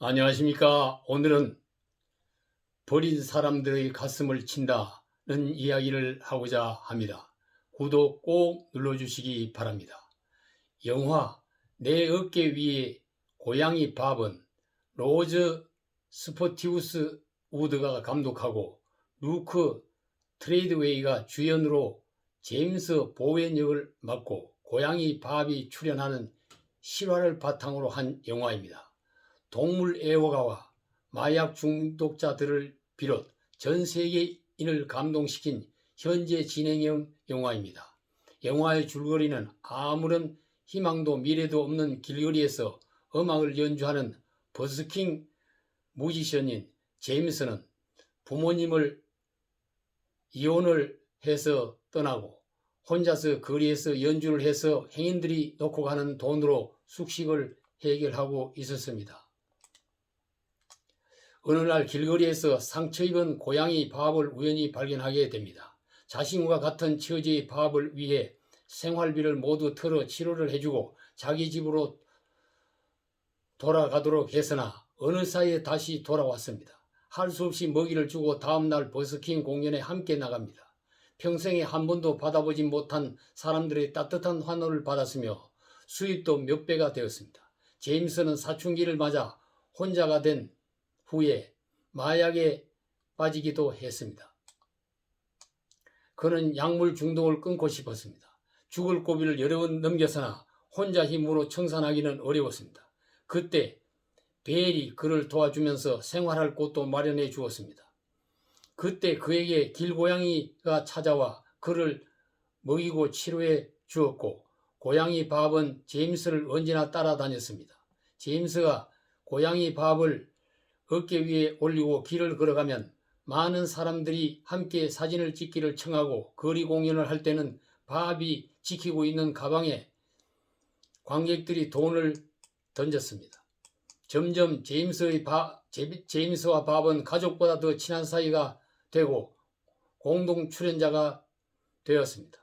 안녕하십니까. 오늘은 버린 사람들의 가슴을 친다는 이야기를 하고자 합니다. 구독 꼭 눌러주시기 바랍니다. 영화 내 어깨 위에 고양이 밥은 로즈 스포티우스 우드가 감독하고 루크 트레이드웨이가 주연으로 제임스 보웬 역을 맡고 고양이 밥이 출연하는 실화를 바탕으로 한 영화입니다. 동물 애호가와 마약 중독자들을 비롯 전 세계인을 감동시킨 현재 진행형 영화입니다. 영화의 줄거리는 아무런 희망도 미래도 없는 길거리에서 음악을 연주하는 버스킹 뮤지션인 제임스는 부모님을 이혼을 해서 떠나고 혼자서 거리에서 연주를 해서 행인들이 놓고 가는 돈으로 숙식을 해결하고 있었습니다. 어느 날 길거리에서 상처 입은 고양이 밥을 우연히 발견하게 됩니다. 자신과 같은 처지의 밥을 위해 생활비를 모두 털어 치료를 해주고 자기 집으로 돌아가도록 했으나 어느 사이에 다시 돌아왔습니다. 할 수 없이 먹이를 주고 다음날 버스킹 공연에 함께 나갑니다. 평생에 한 번도 받아보지 못한 사람들의 따뜻한 환호를 받았으며 수입도 몇 배가 되었습니다. 제임스는 사춘기를 맞아 혼자가 된 후에 마약에 빠지기도 했습니다. 그는 약물 중독을 끊고 싶었습니다. 죽을 고비를 여러 번 넘겼으나 혼자 힘으로 청산하기는 어려웠습니다. 그때 벨이 그를 도와주면서 생활할 곳도 마련해 주었습니다. 그때 그에게 길고양이가 찾아와 그를 먹이고 치료해 주었고 고양이 밥은 제임스를 언제나 따라다녔습니다. 제임스가 고양이 밥을 어깨 위에 올리고 길을 걸어가면 많은 사람들이 함께 사진을 찍기를 청하고 거리 공연을 할 때는 밥이 지키고 있는 가방에 관객들이 돈을 던졌습니다. 점점 제임스의 바, 제, 제임스와 밥은 가족보다 더 친한 사이가 되고 공동 출연자가 되었습니다.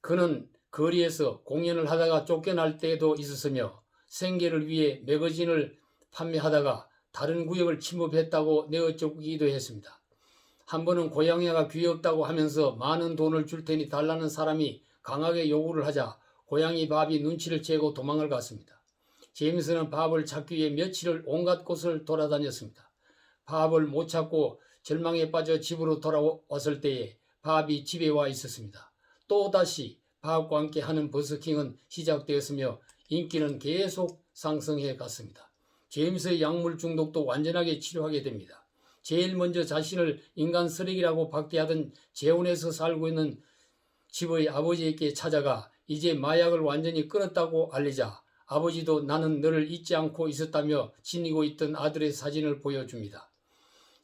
그는 거리에서 공연을 하다가 쫓겨날 때도 있었으며 생계를 위해 매거진을 판매하다가 다른 구역을 침범했다고 내어쫓기도 했습니다. 한 번은 고양이가 귀엽다고 하면서 많은 돈을 줄 테니 달라는 사람이 강하게 요구를 하자 고양이 밥이 눈치를 채고 도망을 갔습니다. 제임스는 밥을 찾기 위해 며칠을 온갖 곳을 돌아다녔습니다. 밥을 못 찾고 절망에 빠져 집으로 돌아왔을 때에 밥이 집에 와 있었습니다. 또다시 밥과 함께 하는 버스킹은 시작되었으며 인기는 계속 상승해 갔습니다. 제임스의 약물 중독도 완전하게 치료하게 됩니다. 제일 먼저 자신을 인간 쓰레기라고 박대하던 재혼에서 살고 있는 집의 아버지에게 찾아가 이제 마약을 완전히 끊었다고 알리자 아버지도 나는 너를 잊지 않고 있었다며 지니고 있던 아들의 사진을 보여줍니다.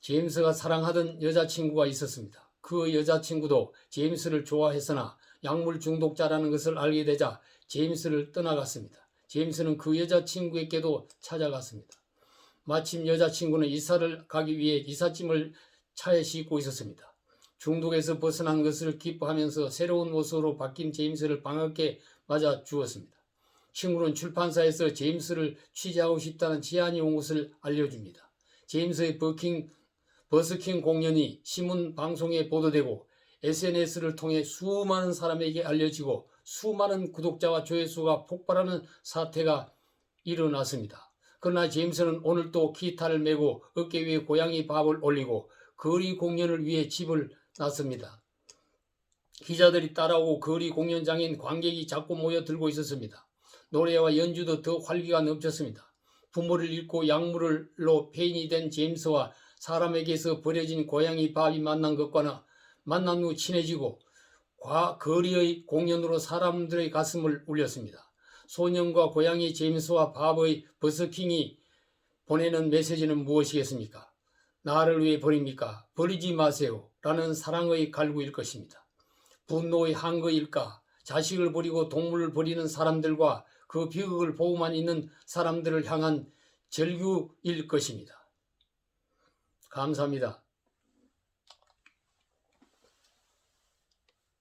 제임스가 사랑하던 여자친구가 있었습니다. 그 여자친구도 제임스를 좋아했으나 약물 중독자라는 것을 알게 되자 제임스를 떠나갔습니다. 제임스는 그 여자친구에게도 찾아갔습니다. 마침 여자친구는 이사를 가기 위해 이삿짐을 차에 싣고 있었습니다. 중독에서 벗어난 것을 기뻐하면서 새로운 모습으로 바뀐 제임스를 반갑게 맞아 주었습니다. 친구는 출판사에서 제임스를 취재하고 싶다는 제안이 온 것을 알려줍니다. 제임스의 버킹, 버스킹 공연이 신문 방송에 보도되고 SNS를 통해 수많은 사람에게 알려지고 수많은 구독자와 조회수가 폭발하는 사태가 일어났습니다. 그러나 제임스는 오늘 또 기타를 메고 어깨 위에 고양이 밥을 올리고 거리 공연을 위해 집을 났습니다. 기자들이 따라오고 거리 공연장인 관객이 자꾸 모여들고 있었습니다. 노래와 연주도 더 활기가 넘쳤습니다. 부모를 잃고 약물로 폐인이 된 제임스와 사람에게서 버려진 고양이 밥이 만난 것과는 만난 후 친해지고 과 거리의 공연으로 사람들의 가슴을 울렸습니다. 소년과 고양이 제임스와 밥의 버스킹이 보내는 메시지는 무엇이겠습니까? 나를 왜 버립니까? 버리지 마세요. 라는 사랑의 갈구일 것입니다. 분노의 한거일까? 자식을 버리고 동물을 버리는 사람들과 그 비극을 보고만 있는 사람들을 향한 절규일 것입니다. 감사합니다.